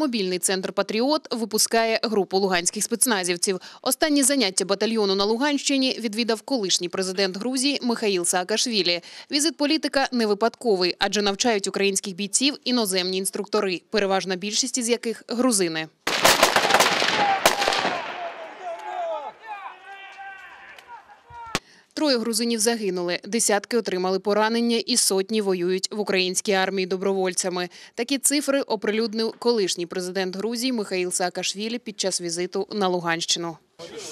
Мобільний центр Патріот випускає групу луганських спецназівців. Останні заняття батальйону на Луганщині відвідав колишній президент Грузії Михаїл Саакашвілі. Візит політика не випадковий, адже навчають українських бійців іноземні інструктори, переважна більшість із яких грузини. Троє грузинів загинули, десятки отримали поранення і сотні воюють в українській армії добровольцями. Такі цифри оприлюднив колишній президент Грузії Михаїл Саакашвілі під час візиту на Луганщину.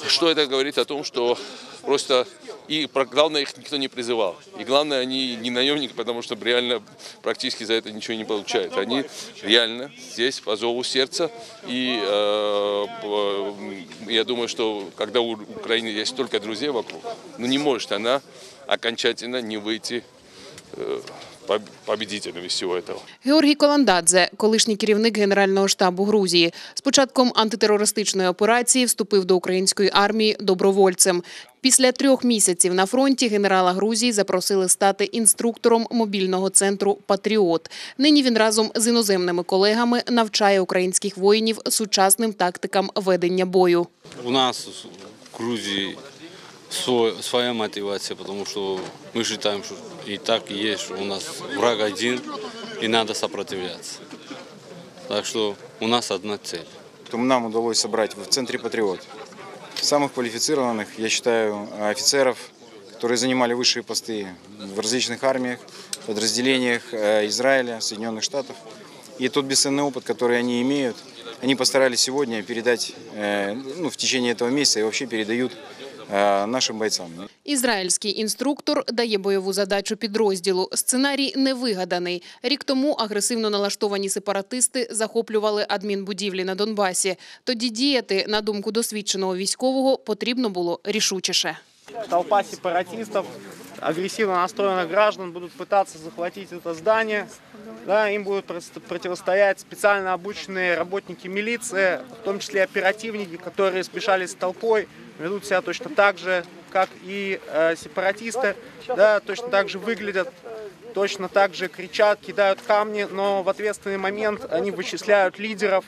Что это говорит о том, что просто и главное их никто не призывал. И главное, они не наемники, потому что реально практически за это ничего не получают. Они реально здесь по зову сердца. И э, я думаю, что когда у Украины есть столько друзей вокруг, ну не может она окончательно не выйти э, победителем всего этого. Георгій Коландадзе, колишній керівник Генерального штабу Грузії, з початком антитерористичної операції вступив до української армії добровольцем. Після трьох місяців на фронті генерала Грузії запросили стати інструктором мобільного центру Патріот. Нині він разом з іноземними колегами навчає українських воїнів сучасним тактикам ведення бою. У нас в Грузии свой- своя мотивация, потому что мы считаем, что и так и есть, у нас враг один, и надо сопротивляться. Так что у нас одна цель. нам удалось собрать в центре «Патриот» самых квалифицированных, я считаю, офицеров, которые занимали высшие посты в различных армиях, подразделениях э, Израиля, Соединенных Штатов. И тот бесценный опыт, который они имеют, они постарались сегодня передать э, ну, в течение этого месяца и вообще передают нашим бойцам. Ізраїльський інструктор дає бойову задачу підрозділу. Сценарій не вигаданий. Рік тому агресивно налаштовані сепаратисти захоплювали адмінбудівлі на Донбасі. Тоді діяти, на думку досвідченого військового, потрібно було рішучіше. толпа сепаратистов, агрессивно настроенных граждан будут пытаться захватить это здание. Да, им будут просто противостоять специально обученные работники милиции, в том числе оперативники, которые смешались с толпой, Ведут себя точно так же, как и э, сепаратисты, да, точно так же выглядят, точно так же кричат, кидают камни, но в ответственный момент они вычисляют лидеров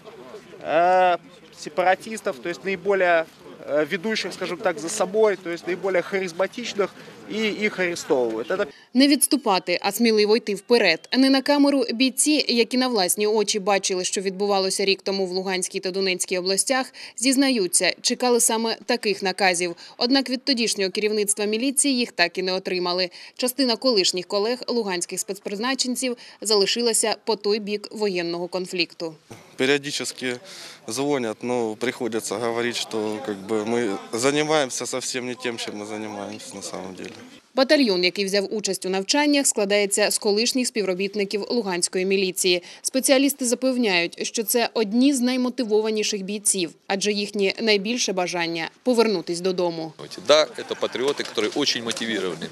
э, сепаратистов, то есть наиболее э, ведущих, скажем так, за собой, то есть наиболее харизматичных, и их арестовывают. Это Не відступати, а сміливо йти вперед. Не на камеру бійці, які на власні очі бачили, що відбувалося рік тому в Луганській та Донецькій областях, зізнаються, чекали саме таких наказів. Однак від тодішнього керівництва міліції їх так і не отримали. Частина колишніх колег луганських спецпризначенців залишилася по той бік воєнного конфлікту. периодически звонят, но приходится говорить, что как бы мы занимаемся совсем не тем, чем мы занимаемся на самом деле. Батальйон, який взяв участь у навчаннях, складається з колишніх співробітників Луганської міліції. Спеціалісти запевняють, що це одні з наймотивованіших бійців, адже їхнє найбільше бажання повернутись додому. Да, это патриоты, которые очень мотивированы.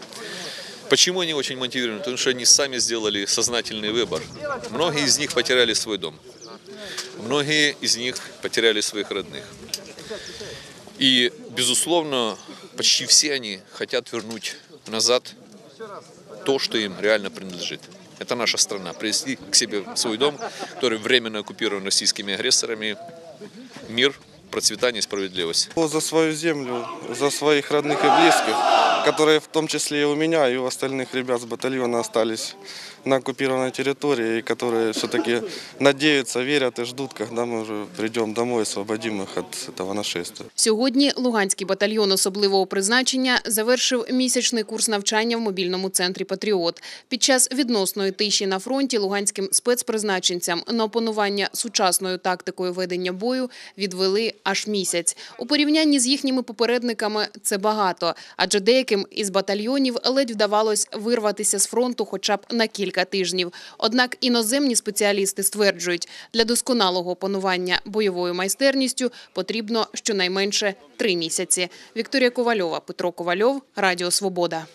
Почему они очень мотивированы? Потому что они сами сделали сознательный выбор. Многие из них потеряли свой дом. Многие из них потеряли своих родных. И, безусловно, почти все они хотят вернуть назад то, что им реально принадлежит. Это наша страна. Привести к себе свой дом, который временно оккупирован российскими агрессорами. Мир, процветание и справедливость. За свою землю, за своих родных и близких, которые в том числе и у меня, и у остальных ребят с батальона остались на оккупированной территории, и которые все-таки надеются, верят и ждут, когда мы уже придем домой, освободим их от этого нашествия. Сьогодні Луганський батальйон особливого призначення завершив місячний курс навчання в мобільному центрі «Патріот». Під час відносної тиші на фронті луганським спецпризначенцям на опанування сучасною тактикою ведення бою відвели аж місяць. У порівнянні з їхніми попередниками це багато, адже деяким із батальйонів ледь вдавалось вирватися з фронту хоча б на кілька тижнів. Однак іноземні спеціалісти стверджують, для досконалого опанування бойовою майстерністю потрібно щонайменше три місяці. Вікторія Ковальова, Петро Ковальов, Радіо Свобода.